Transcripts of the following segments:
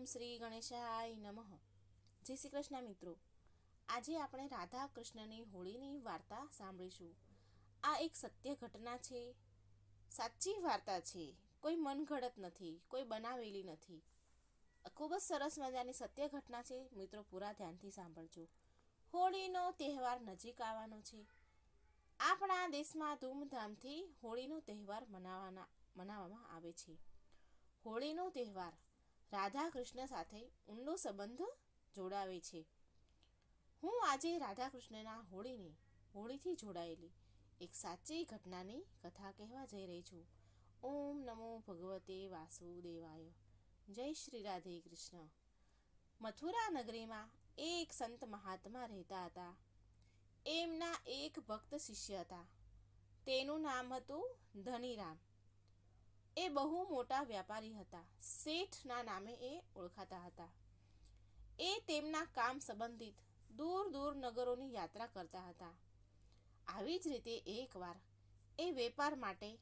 ઓમ શ્રી ગણેશાય નમઃ. જય શ્રી કૃષ્ણ મિત્રો. આજે આપણે રાધા કૃષ્ણની હોળીની વાર્તા સાંભળીશું. આ એક સત્ય ઘટના છે. સાચી વાર્તા છે. કોઈ મનઘડત નથી, કોઈ બનાવેલી નથી. ખૂબ જ સરસ મજાની સત્ય ઘટના છે. મિત્રો, પૂરા ધ્યાનથી સાંભળજો. હોળીનો તહેવાર નજીક આવવાનો છે. આપણા દેશમાં ધૂમધામથી હોળીનો તહેવાર મનાવવાના મનાવવામાં આવે છે. હોળીનો તહેવાર રાધા કૃષ્ણ સાથે ઊંડો સંબંધ જોડાવે છે. હું આજે રાધા કૃષ્ણના હોળીની હોળીથી જોડાયેલી એક સાચી ઘટનાની કથા કહેવા જઈ રહી છું. ઓમ નમો ભગવતે વાસુદેવાય. જય શ્રી રાધે કૃષ્ણ. મથુરા નગરીમાં એક સંત મહાત્મા રહેતા હતા. એમના એક ભક્ત શિષ્ય હતા. તેનું નામ હતું ધનીરામ. એ બહુ મોટા વ્યાપારી હતા. શેઠના નામે એ ઓળખાતા હતા. એ તેમના કામ સંબંધિત દૂર દૂર નગરોની યાત્રા કરતા હતા. આવી જ રીતે એકવાર એ વેપાર માટે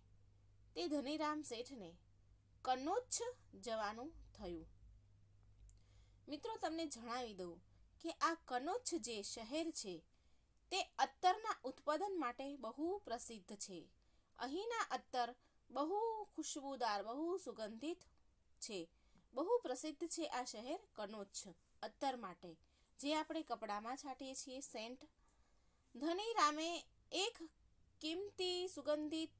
તે ધનીરામ શેઠને કનોજ જવાનું થયું. મિત્રો, તમને જણાવી દઉં કે આ કનોજ જે શહેર છે, તે અત્તરના ઉત્પાદન માટે બહુ પ્રસિદ્ધ છે. અહીંના અત્તર બહુ ખુશ્બુદાર, બહુ સુગંધિત છે. બહુ પ્રસિદ્ધ છે આ શહેર કનોજ અત્તર માટે, જે આપણે કપડામાં છાંટીએ છીએ, સેન્ટ. ધનીરામે એક કિંમતી, સુગંધિત,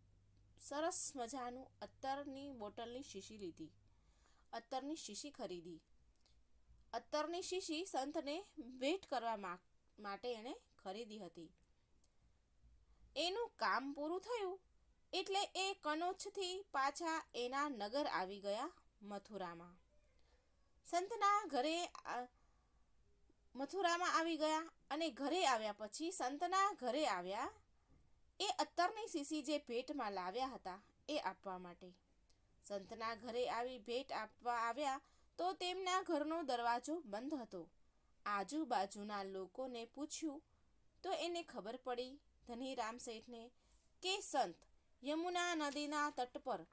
સરસ મજાનું અત્તરની બોટલની શીશી લીધી. અત્તરની શીશી ખરીદી. અત્તરની શીશી સંતને ભેટ કરવા માટે એણે ખરીદી હતી. એનું કામ પૂરું થયું. એટલે એ કનોજથી પાછા એના નગર આવી ગયા મથુરામાં. સંતના ઘરે મથુરામાં આવી ગયા અને ઘરે આવ્યા પછી સંતના ઘરે આવ્યા. એ અત્તરની શીશી જે ભેટમાં લાવ્યા હતા એ આપવા માટે. સંતના ઘરે આવી ભેટ આપવા આવ્યા તો તેમના ઘરનો દરવાજો બંધ હતો. આજુબાજુના લોકોને પૂછ્યું તો એને ખબર પડી ધનીરામ શેઠને કે સંત યમુના નદીના તટ પર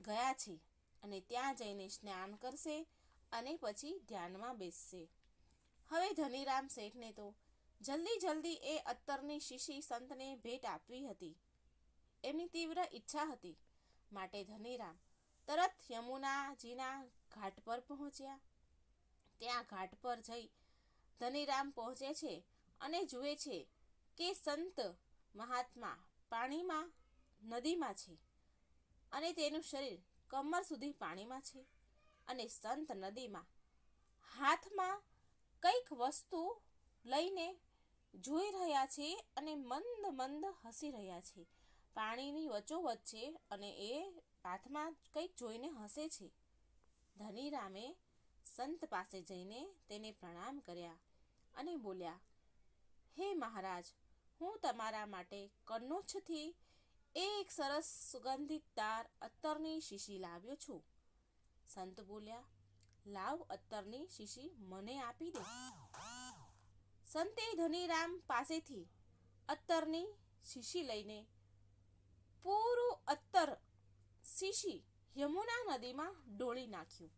ગયા છે અને ત્યાં જઈને સ્નાન કરશે અને પછી ધ્યાનમાં બેસશે. હવે ધનીરામ શેઠને તો જલ્દી જલ્દી એ અત્તરની શીશી સંતને ભેટ આપવી હતી. એમની તીવ્ર ઈચ્છા હતી. માટે ધનીરામ તરત યમુનાજીના ઘાટ પર પહોંચ્યા. ત્યાં ઘાટ પર જઈ ધનીરામ પહોંચે છે અને જુએ છે કે સંત મહાત્મા પાણીમાં નદીમાં છે અને તેનું શરીર કમર સુધી પાણીમાં છે અને સંત નદીમાં હાથમાં કંઈક વસ્તુ લઈને જોઈ રહ્યા છે અને મંદ મંદ હસી રહ્યા છે. પાણીની વચ્ચોવચ્ચ છે અને એ હાથમાં કંઈક જોઈને હસે છે. ધનીરામે સંત પાસે જઈને તેને પ્રણામ કર્યા અને બોલ્યા, હે મહારાજ, હું તમારા માટે કન્નોજથી એક સરસ સુગંધિત તાર અત્તરની શીશી લાવ્યો છું. સંત બોલ્યા, લાવ અત્તરની શીશી, મને આપી દે. સંતે ધનીરામ પાસેથી અત્તરની શીશી લઈને પૂરું અત્તર શીશી યમુના નદીમાં ડોળી નાખ્યું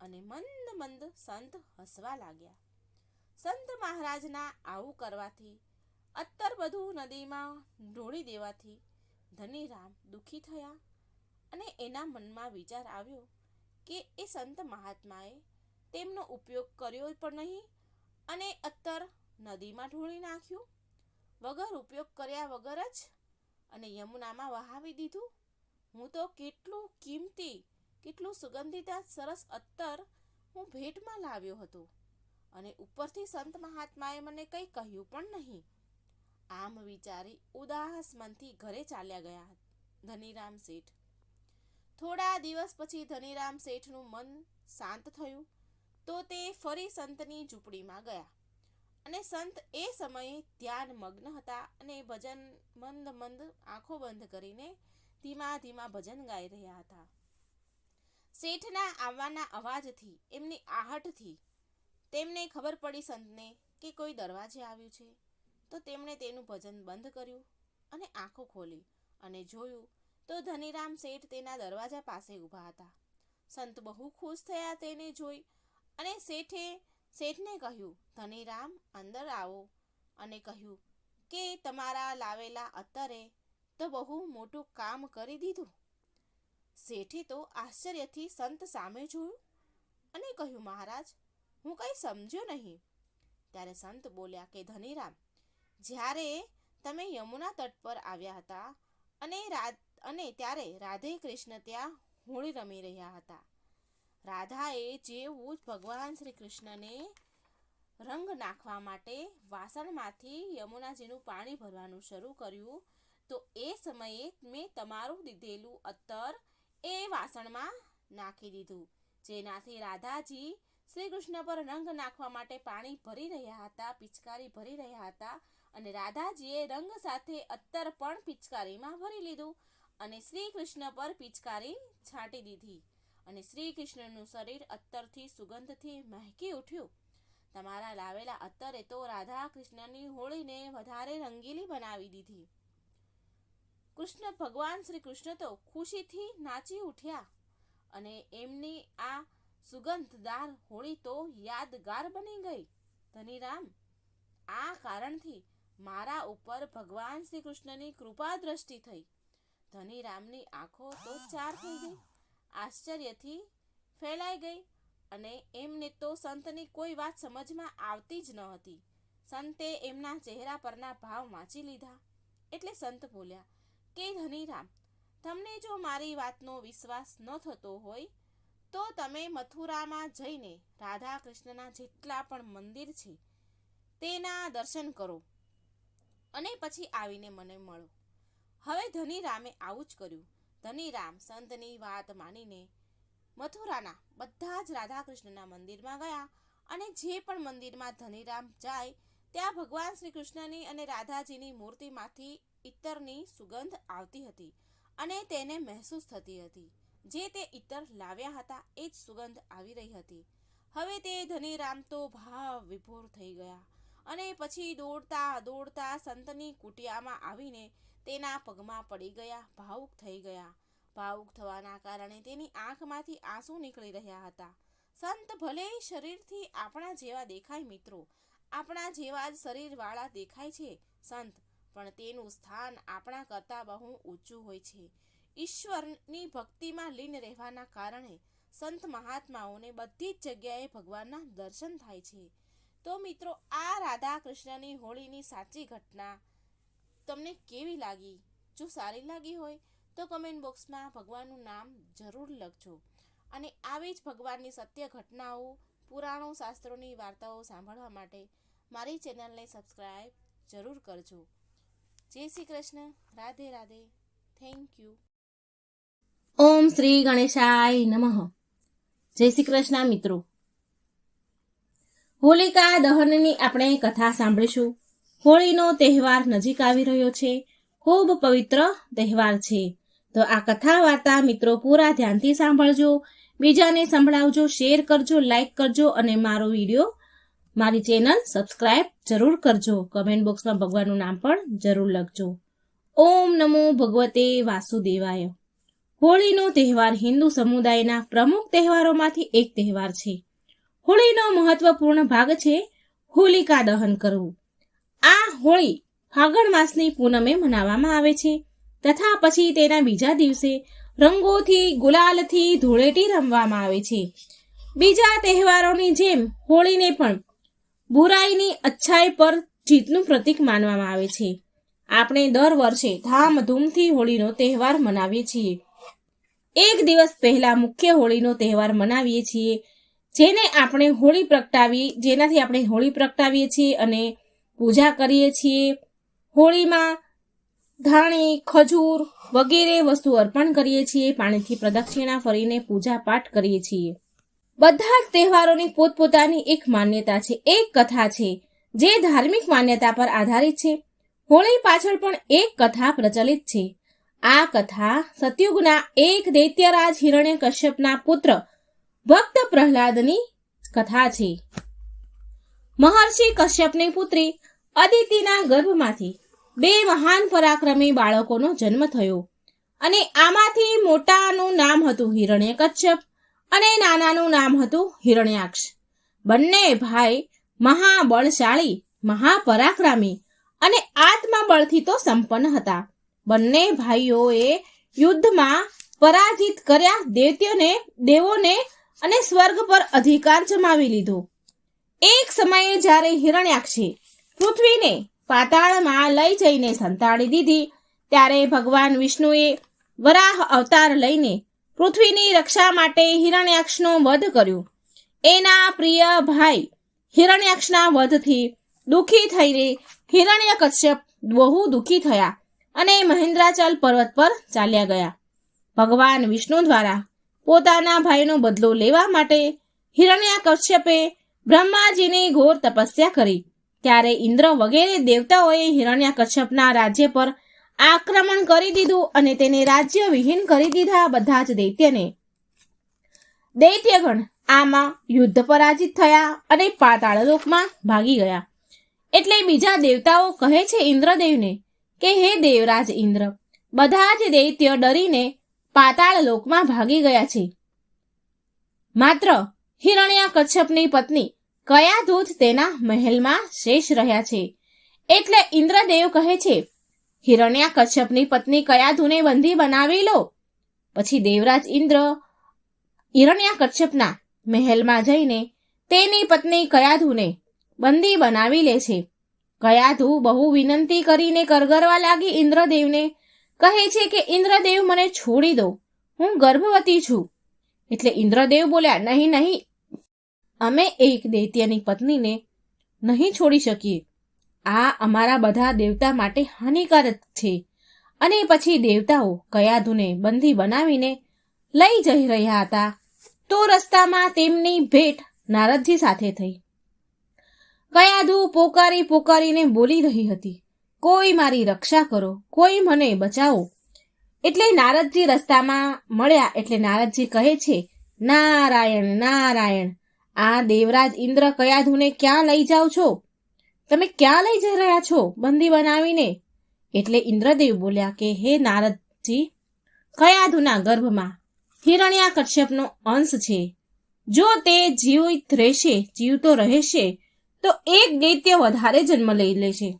અને મંદ મંદ સંત હસવા લાગ્યા. સંત મહારાજના આવું કરવાથી, અત્તર બધું નદીમાં ઢોળી દેવાથી ધનીરામ દુઃખી થયા અને એના મનમાં વિચાર આવ્યો કે એ સંત મહાત્માએ તેમનો ઉપયોગ કર્યો પણ નહીં અને અત્તર નદીમાં ઢોળી નાખ્યું. વગર ઉપયોગ કર્યા વગર જ અને યમુનામાં વહાવી દીધું. હું તો કેટલું કિંમતી, કેટલું સુગંધિત સરસ અત્તર હું ભેટમાં લાવ્યો હતો અને ઉપરથી સંત મહાત્માએ મને કંઈ કહ્યું પણ નહીં. આમ વિચારી ઉદાસ મનથી ઘરે ચાલ્યા ગયા ધનીરામ શેઠ. થોડા દિવસ પછી ધનીરામ શેઠનું મન શાંત થયું તો તે ફરી સંતની ઝૂંપડીમાં ગયા અને સંત એ સમયે ધ્યાન મગ્ન હતા અને ભજન મંદ મંદ આંખો બંધ કરીને ધીમા ધીમા ભજન ગાઈ રહ્યા હતા. શેઠના આવવાના અવાજથી, એમની આહટથી તેમને ખબર પડી સંતને કે કોઈ દરવાજે આવ્યું છે. તો તેમણે તેનું ભજન બંધ કર્યું અને આંખો ખોલી અને જોયું તો ધનીરામ શેઠ તેના દરવાજા પાસે ઊભા હતા. સંત બહુ ખુશ થયા તેને જોઈ અને શેઠે, શેઠને કહ્યું, ધનીરામ, અંદર આવો. અને કહ્યું, કે તમારા લાવેલા અત્તરે તો બહુ મોટું કામ કરી દીધું. શેઠે તો આશ્ચર્યથી સંત સામે જોયું અને કહ્યું, મહારાજ, હું કંઈ સમજ્યો નહીં. ત્યારે સંત બોલ્યા કે, ધનીરામ જ્યારે તમે યમુના તટ પર આવ્યા હતા અને અને ત્યારે રાધે કૃષ્ણ ત્યાં હોળી રમી રહ્યા હતા. રાધાએ જેવું જ ભગવાન શ્રી કૃષ્ણને રંગ નાખવા માટે વાસણમાંથી યમુનાજીનું પાણી ભરવાનું શરૂ કર્યું, તો એ સમયે મેં તમારું દીધેલું અત્તર એ વાસણમાં નાખી દીધું, જેનાથી રાધાજી શ્રી કૃષ્ણ પર રંગ નાખવા માટે પાણી ભરી રહ્યા હતા, પિચકારી ભરી રહ્યા હતા અને રાધાજીએ રંગ સાથે અત્તર પણ પિચકારીમાં ભરી લીધું અને શ્રી કૃષ્ણ પર પિચકારી છાંટી દીધી અને શ્રી કૃષ્ણનું શરીર અત્તરથી સુગંધથી મહેકી ઉઠ્યું. તમારા લાવેલા અત્તરે તો રાધા કૃષ્ણની હોળીને વધારે રંગીલી બનાવી દીધી. કૃષ્ણ ભગવાન શ્રી કૃષ્ણ તો ખુશીથી નાચી ઉઠ્યા અને એમની આ સુગંધદાર હોળી તો યાદગાર બની ગઈ. ધનીરામ, આ કારણથી મારા ઉપર ભગવાન શ્રી કૃષ્ણની કૃપા દ્રષ્ટિ થઈ. ધનીરામની આંખો તો ચાર થઈ ગઈ. આશ્ચર્યથી ફેલાઈ ગઈ અને એમને તો સંતની કોઈ વાત સમજમાં આવતી જ ન હતી. સંતે એમના ચહેરા પરના ભાવ વાંચી લીધા. એટલે સંત બોલ્યા, કે ધનીરામ, તમને જો મારી વાતનો વિશ્વાસ ન થતો હોય, તો તમે મથુરામાં જઈને રાધા કૃષ્ણના જેટલા પણ મંદિર છે, તેના દર્શન કરો. અને પછી આવીને મને મળો. હવે ધનીરામે આવું જ કર્યું. ધનીરામ સંતની વાત માનીને મથુરાના બધા જ રાધાકૃષ્ણના મંદિરમાં ગયા અને જે પણ મંદિરમાં ધનીરામ જાય, ત્યાં ભગવાન શ્રી કૃષ્ણની અને રાધાજીની મૂર્તિમાંથી ઇત્તરની સુગંધ આવતી હતી અને તેને મહેસૂસ થતી હતી. જે તે ઇત્તર લાવ્યા હતા એ જ સુગંધ આવી રહી હતી. હવે તે ધનીરામ તો ભાવ વિભોર થઈ ગયા. અને પછી દોડતા દોડતા સંતની કુટિયામાં આવીને તેના પગમાં પડી ગયા, ભાવુક થઈ ગયા. ભાવુક થવાના કારણે તેની આંખમાંથી આંસુ નીકળી રહ્યા હતા. સંત ભલે શરીરથી આપણા જેવા દેખાય મિત્રો, આપણા જેવા જ શરીરવાળા દેખાય છે સંત, પણ તેનું સ્થાન આપણા કરતાં બહુ ઊંચું હોય છે. ઈશ્વરની ભક્તિમાં લીન રહેવાના કારણે સંત મહાત્માઓને બધી જ જગ્યાએ ભગવાનના દર્શન થાય છે. તો મિત્રો, આ રાધા કૃષ્ણની હોળીની સાચી ઘટના તમને કેવી લાગી? જો સારી લાગી હોય, તો કમેન્ટ બોક્સમાં ભગવાનનું નામ જરૂર લખજો. અને આવી જ ભગવાનની સત્ય ઘટનાઓ, પુરાણો, શાસ્ત્રોની વાર્તાઓ સાંભળવા માટે મારી ચેનલને સબસ્ક્રાઈબ જરૂર કરજો. જય શ્રી કૃષ્ણ. રાધે રાધે. થેન્ક યુ ઓમ શ્રી ગણેશાય નમઃ. જય શ્રી કૃષ્ણ મિત્રો. હોલિકા દહનની આપણે કથા સાંભળીશું. હોળીનો તહેવાર નજીક આવી રહ્યો છે. ખૂબ પવિત્ર તહેવાર છે. તો આ કથા વાર્તા મિત્રો પૂરા ધ્યાનથી સાંભળજો. બીજાને સંભળાવજો, શેર કરજો, લાઈક કરજો અને મારો વીડિયો, મારી ચેનલ સબસ્ક્રાઇબ જરૂર કરજો. કમેન્ટ બોક્સમાં ભગવાનનું નામ પણ જરૂર લખજો. ઓમ નમો ભગવતે વાસુદેવાય. હોળીનો તહેવાર હિન્દુ સમુદાયના પ્રમુખ તહેવારોમાંથી એક તહેવાર છે. હોળીનો મહત્વપૂર્ણ ભાગ છે હોલિકા દહન કરવું. આ હોળી ફાગણ માસની પૂનમે મનાવવામાં આવે છે. તથા પછી તેના બીજા દિવસે રંગોથી, ગુલાલથી ધૂળેટી રમવામાં આવે છે. બીજા તહેવારોની જેમ હોળીને પણ બુરાઈની અચ્છાઈ પર જીતનું પ્રતીક માનવામાં આવે છે. આપણે દર વર્ષે ધામધૂમથી હોળીનો તહેવાર મનાવીએ છીએ. એક દિવસ પહેલા મુખ્ય હોળીનો તહેવાર મનાવીએ છીએ. જેને આપણે હોળી પ્રગટાવી, જેનાથી આપણે હોળી પ્રગટાવીએ છીએ અને પૂજા કરીએ છીએ, હોળીમાં ધાણી, ખજૂર વગેરે વસ્તુ અર્પણ કરીએ છીએ, પાણીથી પ્રદક્ષિણા ફરીને પૂજા પાઠ કરીએ છીએ. બધા જ તહેવારોની પોતપોતાની એક માન્યતા છે, એક કથા છે, જે ધાર્મિક માન્યતા પર આધારિત છે. હોળી પાછળ પણ એક કથા પ્રચલિત છે. આ કથા સતયુગના એક દૈત્યરાજ હિરણ્ય કશ્યપના પુત્ર ભક્ત પ્રહલાદની કથા છે. મહર્ષિ કશ્યપની પુત્રી અદિતિના ગર્ભમાંથી બે મહાન પરાક્રમી બાળકોનો જન્મ થયો અને આમાંથી મોટાનું નામ હતું હિરણ્ય કશ્યપ અને નાનાનું નામ હતું હિરણ્યાક્ષ. બંને ભાઈ મહાબળશાળી, મહાપરાક્રમી અને આત્મબળથી તો સંપન્ન હતા. બંને ભાઈઓએ યુદ્ધમાં પરાજિત કર્યા દૈત્યોને દેવોને અને સ્વર્ગ પર અધિકાર જમાવી લીધો. એક સમયે જ્યારે હિરણ્યાક્ષે પૃથ્વીને પાતાળમાં લઈ જઈને સંતાડી દીધી, ત્યારે ભગવાન વિષ્ણુએ વરાહ અવતાર લઈને પૃથ્વીની રક્ષા માટે હિરણ્યાક્ષનો વધ કર્યો. એના પ્રિય ભાઈ હિરણ્યાક્ષના વધથી દુઃખી થઈને હિરણ્યકશ્યપ બહુ દુઃખી થયા અને મહેન્દ્રાચલ પર્વત પર ચાલ્યા ગયા. ભગવાન વિષ્ણુ દ્વારા પોતાના ભાઈનો બદલો લેવા માટે હિરણ્યકશ્યપે બ્રહ્માજીની ઘોર તપસ્યા કરી. ત્યારે ઇન્દ્ર વગેરે દેવતાઓએ હિરણ્યકશ્યપના રાજ્ય પર આક્રમણ કરી દીધું અને તેને રાજ્ય વિહીન કરી દીધા બધા જ દૈત્યને. દૈત્યગણ આમાં યુદ્ધ પરાજિત થયા અને પાતાળ લોકમાં ભાગી ગયા. એટલે બીજા દેવતાઓ કહે છે ઇન્દ્રદેવને કે, હે દેવરાજ ઇન્દ્ર, બધા જ દૈત્ય ડરીને પાતાળ લોકમાં ભાગી ગયા છે. માત્ર હિરણ્યા કચ્છપની પત્ની કયા દૂત તેના મહેલમાં શેષ રહ્યા છે? એટલે ઇન્દ્રદેવ કહે છે, હિરણ્યા કશ્યપની પત્ની કયાધુને બંધી બનાવી લો? પછી દેવરાજ ઇન્દ્ર હિરણ્યા કચ્છપના મહેલમાં જઈને તેની પત્ની કયાધુને બંદી બનાવી લે છે. કયાધુ બહુ વિનંતી કરીને કરગરવા લાગી ઇન્દ્રદેવને કહે છે કે ઇન્દ્રદેવ મને છોડી દો. હું ગર્ભવતી છું. એટલે ઇન્દ્રદેવ બોલ્યા, નહીં નહીં. અમે એક દૈત્યની પત્નીને નહીં છોડી શકીએ. આ અમારા બધા દેવતા માટે હાનિકારક છે. અને પછી દેવતાઓ કયાધુને બંદી બનાવીને લઈ જઈ રહ્યા હતા. તો રસ્તામાં તેમની ભેટ નારદજી સાથે થઈ. કયાધુ પોકારી પોકારીને બોલી રહી હતી. કોઈ મારી રક્ષા કરો, કોઈ મને બચાવો. એટલે નારદજી રસ્તામાં મળ્યા એટલે નારદજી કહે છે, નારાયણ નારાયણ, આ દેવરાજ ઇન્દ્ર કયાધુને ક્યાં લઈ જાઓ છો? તમે ક્યાં લઈ જઈ રહ્યા છો બંદી બનાવીને? એટલે ઇન્દ્રદેવ બોલ્યા કે, હે નારદજી, કયાધુના ગર્ભમાં હિરણ્યા કશ્યપનો અંશ છે. જો તે જીવિત રહેશે, જીવતો રહેશે, તો એક દૈત્ય વધારે જન્મ લઈ લેશે.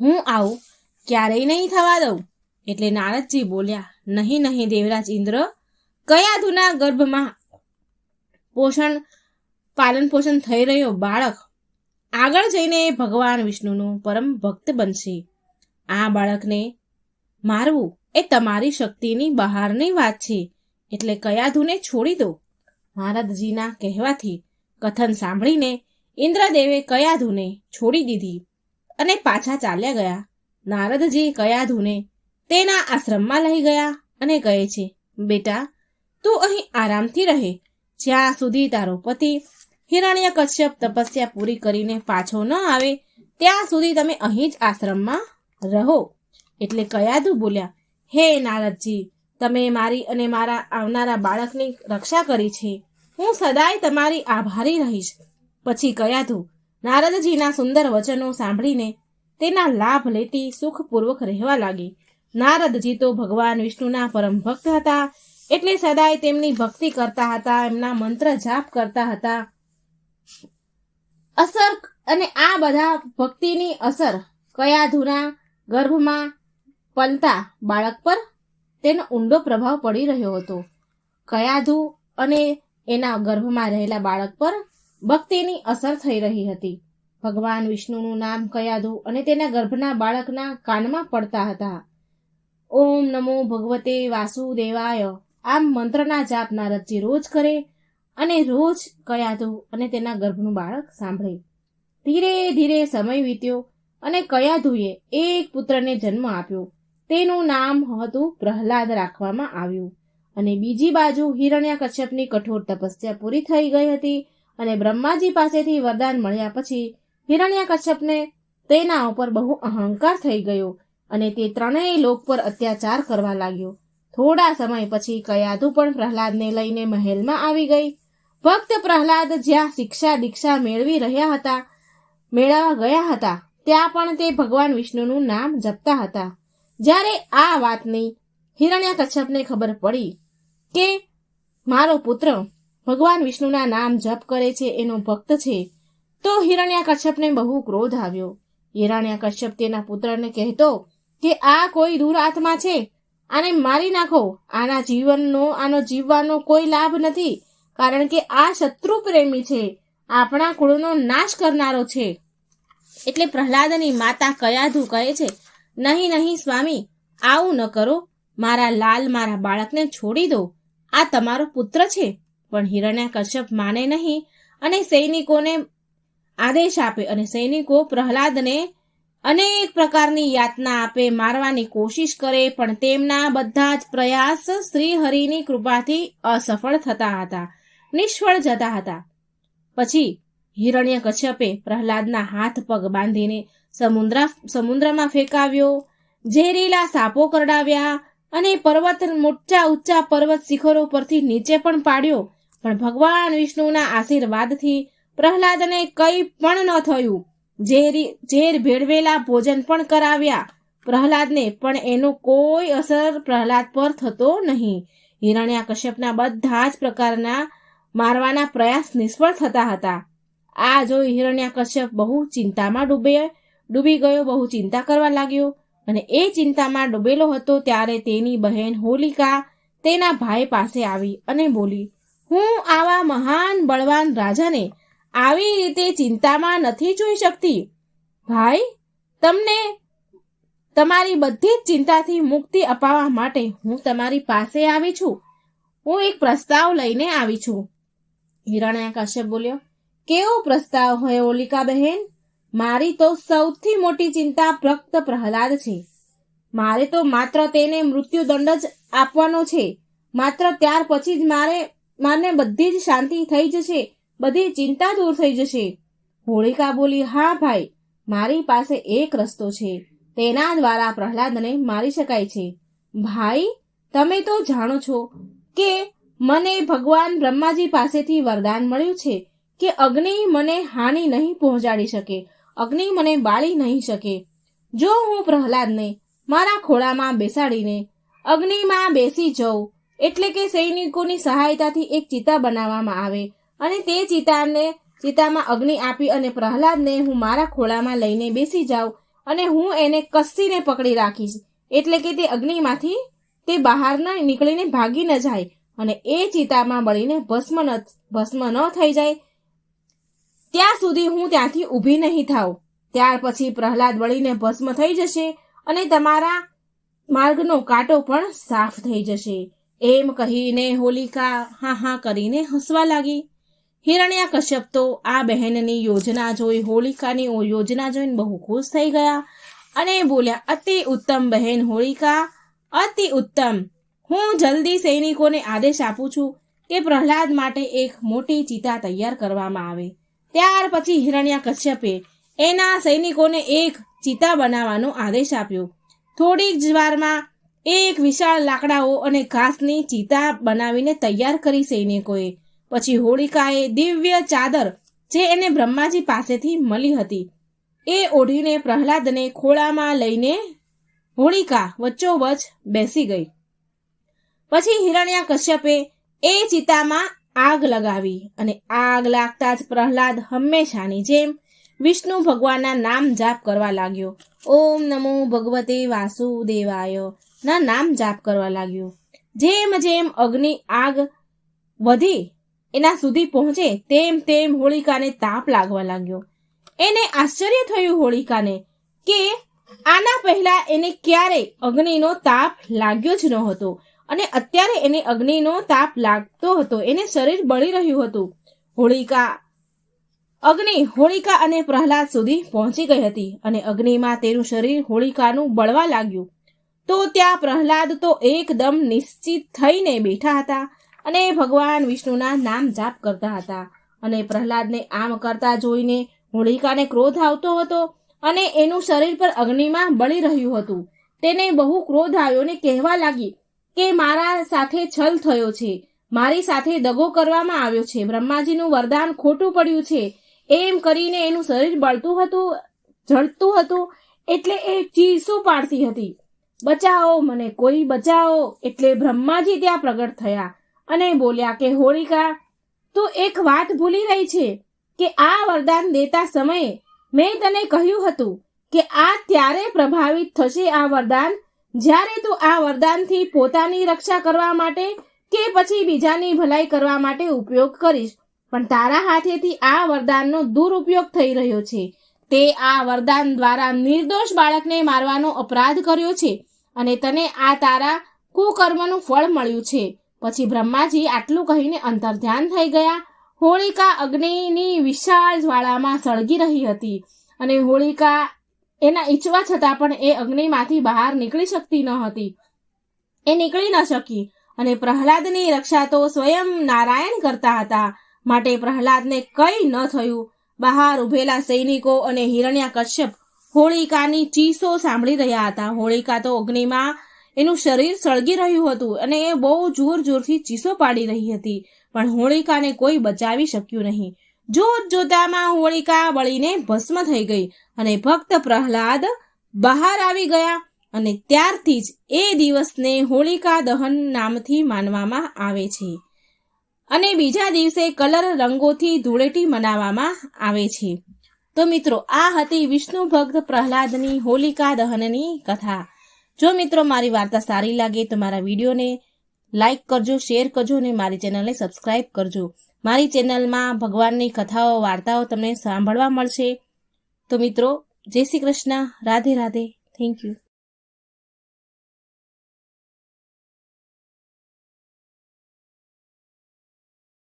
હું આવું ક્યારેય નહીં થવા દઉં. એટલે નારદજી બોલ્યા, નહીં નહીં, દેવરાજ ઇન્દ્ર, કયા ધૂના ગર્ભમાં પોષણ, પાલન પોષણ થઈ રહ્યો બાળક? આગળ જઈને ભગવાન વિષ્ણુનું પરમ ભક્ત બનશે. આ બાળકને મારવું એ તમારી શક્તિની બહારની વાત છે. એટલે કયા ધૂને છોડી દો? નારદજીના કહેવાથી કથન સાંભળીને ઇન્દ્રદેવે કયા ધૂને છોડી દીધી. અને પાછા ચાલ્યા ગયા. નારદજી કયાધુને તેના આશ્રમમાં લઈ ગયા અને કહે છે, બેટા, તું અહીં આરામથી રહે. જ્યાં સુધી તારો પતિ હિરણ્ય કશ્યપ તપસ્યા પૂરી કરીને પાછો ન આવે, ત્યાં સુધી તમે અહીં જ આશ્રમમાં રહો. એટલે કયાધુ બોલ્યા, હે નારદજી, તમે મારી અને મારા આવનારા બાળકની રક્ષા કરી છે. હું સદાય તમારી આભારી રહીશ. પછી કયાધુ નારદજીના સુંદર વચનો સાંભળીને તેના લાભ લેતી સુખપૂર્વક રહેવા લાગી. નારદજી તો ભગવાન વિષ્ણુના પરમ ભક્ત હતા, એટલે સદાય તેમની ભક્તિ કરતા હતા, એમના મંત્ર જાપ કરતા હતા. અસર અને આ બધા ભક્તિની અસર કયા ધુના ગર્ભમાં પલતા બાળક પર તેનો ઊંડો પ્રભાવ પડી રહ્યો હતો. કયાધુ અને એના ગર્ભમાં રહેલા બાળક પર ભક્તિની અસર થઈ રહી હતી. ભગવાન વિષ્ણુનું નામ કયાધુ અને તેના ગર્ભના બાળકના કાનમાં પડતા હતા. ઓમ નમો ભગવતે વાસુદેવાય. આમ મંત્રના જાપ નારદજી રોજ કરે અને રોજ કયાધુ અને તેના ગર્ભનું બાળક સાંભળે. ધીરે ધીરે સમય વીત્યો અને કયાધુએ એક પુત્રને જન્મ આપ્યો. તેનું નામ હતું પ્રહલાદ રાખવામાં આવ્યું. અને બીજી બાજુ હિરણ્યા કશ્યપની કઠોર તપસ્યા પૂરી થઈ ગઈ હતી અને બ્રહ્માજી પાસેથી વરદાન મળ્યા પછી હિરણ્યા કશ્યપને તેના ઉપર બહુ અહંકાર થઈ ગયો અને તે ત્રણેય લોક પર અત્યાચાર કરવા લાગ્યો. થોડા સમય પછી કયાધુ પણ પ્રહલાદને લઈને મહેલમાં આવી ગઈ. ભક્ત પ્રહલાદ જ્યાં શિક્ષા દીક્ષા મેળવી રહ્યા હતા, મેળવવા ગયા હતા, ત્યાં પણ તે ભગવાન વિષ્ણુનું નામ જપતા હતા. જ્યારે આ વાતની હિરણ્યા કશ્યપને ખબર પડી કે મારો પુત્ર ભગવાન વિષ્ણુના નામ જપ કરે છે એનો ભક્ત છે. તો હિરણ્યાકશ્યપને બહુ ક્રોધ આવ્યો. હિરણ્યાકશ્યપ તેના પુત્રને કહેતો કે આ કોઈ દૂર આત્મા છે. આને મારી નાખો. આના જીવનનો, આનો જીવવાનો કોઈ લાભ નથી. કારણ કે આ શત્રુ પ્રેમી છે. આપણા કુળનો નાશ કરનારો છે. એટલે પ્રહલાદની માતા કયાધુ કહે છે, નહીં નહીં, સ્વામી, આવું ન કરો. મારા લાલ, મારા બાળકને છોડી દો. આ તમારો પુત્ર છે. પણ હિરણ્યકશ્યપ માને નહીં અને સૈનિકોને આદેશ આપે અને સૈનિકો પ્રહલાદને અનેક પ્રકારની યાતના આપે, મારવાની કોશિશ કરે, પણ તેમના બધા જ પ્રયાસ શ્રી હરિની કૃપાથી અસફળ થતા હતા, નિષ્ફળ જતા હતા. પછી હિરણ્ય કશ્યપે પ્રહલાદના હાથ પગ બાંધીને સમુદ્ર, સમુદ્રમાં ફેંકાવ્યો, ઝેરીલા સાપો કરડાવ્યા અને પર્વત, મોટા ઊંચા પર્વત શિખરો પરથી નીચે પણ પાડ્યો. પણ ભગવાન વિષ્ણુના આશીર્વાદથી પ્રહલાદને કંઈ પણ ન થયું. ઝેરી, ઝેર ભેળવેલા ભોજન પણ કરાવ્યા. પ્રહલાદને પણ એનો કોઈ અસર પ્રહલાદ પર થતો નહીં. હિરણ્યા કશ્યપના બધા જ પ્રકારના મારવાના પ્રયાસ નિષ્ફળ થતા હતા. આ જોઈ હિરણ્યા કશ્યપ બહુ ચિંતામાં ડૂબે, ડૂબી ગયો, બહુ ચિંતા કરવા લાગ્યો અને એ ચિંતામાં ડૂબેલો હતો ત્યારે તેની બહેન હોલિકા તેના ભાઈ પાસે આવી અને બોલી હું આવા મહાન, બળવાન રાજાને આવી રીતે ચિંતામાં નથી જોઈ શકતી. ભાઈ, તમને તમારી બધી જ ચિંતાથી મુક્તિ અપાવવા માટે હું તમારી પાસે આવી છું. હું એક પ્રસ્તાવ લઈને આવી છું. હિરણ્યા કશ્યપ બોલ્યો, કેવો પ્રસ્તાવ હોય ઓલિકા બહેન? મારી તો સૌથી મોટી ચિંતા ભક્ત પ્રહલાદ છે. મારે તો માત્ર તેને મૃત્યુદંડ જ આપવાનો છે. માત્ર ત્યાર પછી જ મારે મારને બધી જ શાંતિ થઈ જશે, બધી ચિંતા દૂર થઈ જશે. હોળિકા બોલી, હા ભાઈ, મારી પાસે એક રસ્તો છે. તેના દ્વારા પ્રહલાદને મારી શકાય છે. ભાઈ, તમે તો જાણો છો કે મને ભગવાન બ્રહ્માજી પાસેથી વરદાન મળ્યું છે કે અગ્નિ મને હાનિ નહીં પહોંચાડી શકે, અગ્નિ મને બાળી નહીં શકે. જો હું પ્રહલાદને મારા ખોળામાં બેસાડીને અગ્નિમાં બેસી જાઉં એટલે કે સૈનિકોની સહાયતાથી એક ચિતા બનાવવામાં આવે. અને તે ચિતાને, ચિતામાં અગ્નિ આપી અને પ્રહલાદને હું મારા ખોળામાં લઈને બેસી જાઉં અને હું એને કસીને પકડી રાખીશ. એટલે કે તે અગ્નિમાંથી, તે બહાર ન નીકળીને ભાગી ન જાય અને એ ચિતામાં બળીને ભસ્મ ન ભસ્મ ન થઈ જાય. ત્યાં સુધી હું ત્યાંથી ઊભી નહીં થાઉં. ત્યાર પછી પ્રહલાદ બળીને ભસ્મ થઈ જશે અને તમારા માર્ગનો કાંટો પણ સાફ થઈ જશે. એમ કહીને હોલિકા હા હા કરીને હસવા લાગી. હિરણ્યા કશ્યપ તો આ બહેનની યોજના જોઈ હોલિકાની યોજના જોઈને બહુ ખુશ થઈ ગયા અને બોલ્યા, અતિ ઉત્તમ બહેન હોલિકા, અતિ ઉત્તમ. હું જલ્દી સૈનિકોને આદેશ આપું છું કે પ્રહલાદ માટે એક મોટી ચિતા તૈયાર કરવામાં આવે. ત્યાર પછી હિરણ્યા કશ્યપે એના સૈનિકોને એક ચિતા બનાવવાનો આદેશ આપ્યો. થોડીક જ વારમાં એક વિશાળ લાકડાઓ અને ઘાસની ચિતા બનાવીને તૈયાર કરી સૈનિકોએ. પછી હોળિકાએ દિવ્ય ચાદર જે એને બ્રહ્માજી પાસેથી મળી હતી. એ ઓઢીને પ્રહલાદને ખોળામાં લઈને હોળિકા વચ્ચોવચ બેસી ગઈ. પછી હિરણ્યા કશ્યપે એ ચિતામાં આગ લગાવી અને આગ લાગતા જ પ્રહલાદ હંમેશાની જેમ વિષ્ણુ ભગવાનના નામ જાપ કરવા લાગ્યો. ઓમ નમો ભગવતે વાસુદેવાય. ના, નામ જાપ કરવા લાગ્યો. જેમ જેમ અગ્નિ આગ વધી, એના સુધી પહોંચે, તેમ તેમ હોળિકાને તાપ લાગવા લાગ્યો. એને આશ્ચર્ય થયું હોળિકાને કે આના પહેલા એને ક્યારેય અગ્નિનો તાપ લાગ્યો જ ન હતો અને અત્યારે એને અગ્નિનો તાપ લાગતો હતો. એને શરીર બળી રહ્યું હતું. હોળિકા અગ્નિ હોળિકા અને પ્રહલાદ સુધી પહોંચી ગઈ હતી અને અગ્નિમાં તેનું શરીર હોળિકાનું બળવા લાગ્યું. તો ત્યાં પ્રહલાદ તો એકદમ નિશ્ચિત થઈને બેઠા હતા અને ભગવાન વિષ્ણુના નામ જાપ કરતા હતા. અને પ્રહલાદને આમ કરતા જોઈને હોળિકાને ક્રોધ આવતો હતો અને એનું શરીર પર અગ્નિમાં બળી રહ્યું હતું. તેને બહુ ક્રોધ આવ્યો ને કહેવા લાગી કે મારા સાથે છલ થયો છે. મારી સાથે દગો કરવામાં આવ્યો છે. બ્રહ્માજીનું વરદાન ખોટું પડ્યું છે. એમ કરીને એનું શરીર બળતું હતું, જળતું હતું એટલે એ ચીસું પાડતી હતી. બચાવો, મને કોઈ બચાવો. એટલે બ્રહ્માજી ત્યાં પ્રગટ થયા અને બોલ્યા કે, હોળિકા, તું એક વાત ભૂલી રહી છે કે આ વરદાન દેતા સમયે મેં તને કહ્યું હતું કે આ ત્યારે પ્રભાવિત થશે આ વરદાન. જ્યારે તું આ વરદાનથી પોતાની રક્ષા કરવા માટે કે પછી બીજાની ભલાઈ કરવા માટે ઉપયોગ કરીશ. પણ તારા હાથેથી આ વરદાનનો દુરુપયોગ થઈ રહ્યો છે. તે આ વરદાન દ્વારા નિર્દોષ બાળકને મારવાનો અપરાધ કર્યો છે. અને તને આ તારા કુકર્મનું ફળ મળ્યું છે. પછી બ્રહ્માજી આટલું કહીને અંતર્ધ્યાન થઈ ગયા. હોળિકા અગ્નિની વિશાળ જ્વાળામાં સળગી રહી હતી અને હોળિકા એના ઈચ્છવા છતાં પણ એ અગ્નિમાંથી બહાર નીકળી શકતી ન હતી. એ નીકળી ન શકી અને પ્રહલાદની રક્ષા તો સ્વયં નારાયણ કરતા હતા. માટે પ્રહલાદને કંઈ ન થયું. બહાર ઉભેલા સૈનિકો અને હિરણ્યા કશ્યપ હોળિકાની ચીસો સાંભળી રહ્યા હતા. હોળિકા તો અગ્નિમાં એનું શરીર સળગી રહ્યું હતું અને એ બહુ જોર જોરથી ચીસો પાડી રહી હતી. પણ હોળિકાને કોઈ બચાવી શક્યું નહીં. જોત જોતામાં હોળિકા બળીને ભસ્મ થઈ ગઈ અને ભક્ત પ્રહલાદ બહાર આવી ગયા અને ત્યારથી જ એ દિવસને હોળિકા દહન નામથી માનવામાં આવે છે. અને બીજા દિવસે કલર રંગોથી ધૂળેટી મનાવવામાં આવે છે. તો મિત્રો, આ હતી વિષ્ણુ ભક્ત પ્રહલાદની હોલિકા દહનની કથા. જો મિત્રો મારી વાર્તા સારી લાગે તો મારા વિડીયોને લાઈક કરજો, શેર કરજો અને મારી ચેનલને સબસ્ક્રાઇબ કરજો. મારી ચેનલમાં ભગવાનની કથાઓ, વાર્તાઓ તમને સાંભળવા મળશે. તો મિત્રો, જય શ્રી કૃષ્ણ. રાધે રાધે. Thank you